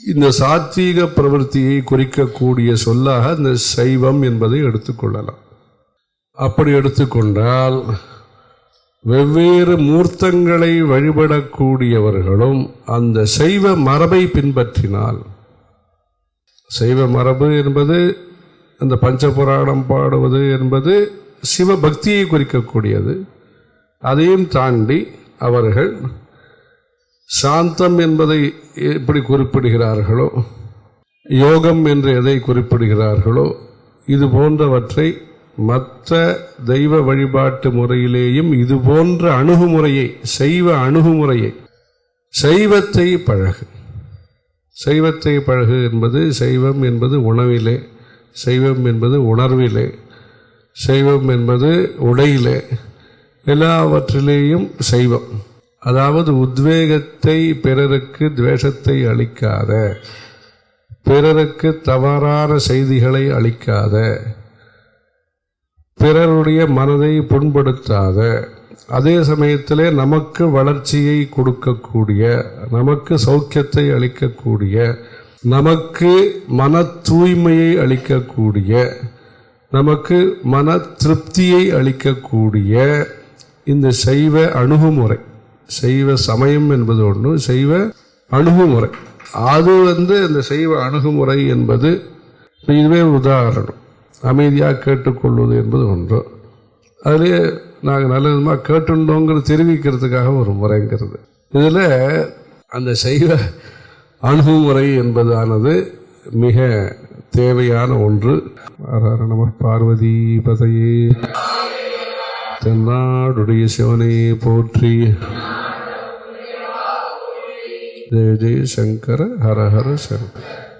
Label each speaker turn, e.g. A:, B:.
A: இந்த சாத்வீக பிரவൃத்தியை குறிக்கக்கூடிய சொல்லாக இந்த சைவம் என்பதை எடுத்துக்கொள்ளலாம். அப்படி எடுத்துக்கொண்டால் வெவ்வேறு மூர்த்தங்களை வழிபடக்கூடியவர்களும் அந்த சைவ மரபை பின்பற்றினால் சைவ மரபு என்பது அந்த பஞ்சபுராணம் பாடுவது என்பது சிவபக்தியை குறிக்கக்கூடியது. அதையும் தாண்டி அவர்கள் சாந்தம் என்பதை எப்படி குறிப்பிடுகிறார்களோ யோகம் என்று எதை குறிப்பிடுகிறார்களோ இது போன்றவற்றை மற்ற தெய்வ வழிபாட்டு முறையிலேயும் இது போன்ற அணுகுமுறையை செய்வ அணுகுமுறையை சைவத்தை பழகு. சைவத்தை பழகு என்பது சைவம் என்பது உணவிலே சைவம் என்பது உணர்விலே சைவம் என்பது உடையிலே எல்லாவற்றிலேயும் சைவம். அதாவது உத்வேகத்தை பிறருக்கு துவேஷத்தை அளிக்காத பிறருக்கு தவறான செய்திகளை அளிக்காத பிறருடைய மனதை புண்படுத்தாத அதே சமயத்தில் நமக்கு வளர்ச்சியை கொடுக்கக்கூடிய நமக்கு சௌக்கியத்தை அளிக்கக்கூடிய நமக்கு மன தூய்மையை அளிக்கக்கூடிய நமக்கு மன திருப்தியை அளிக்கக்கூடிய இந்த சைவ அணுகுமுறை. செய்வ சமயம் என்பது ஒன்று செய்வ அணுகுமுறை. அது வந்து இந்த செய்வ அணுகுமுறை என்பது இதுவே உதாரணம். அமைதியாக கேட்டுக்கொள்வது என்பது ஒன்று. அதிலே நாங்கள் நல்ல விதமாக கேட்டுண்டோங்கிறது தெரிவிக்கிறதுக்காக ஒரு முறைங்கிறது. இதில் அந்த செய்வ அணுகுமுறை என்பதானது மிக தேவையான ஒன்று. நம பார்வதி பதையே. தென்னாடுடைய சிவனை போற்றி. ஜெய ஜெய சங்கர ஹர ஹர சங்கர.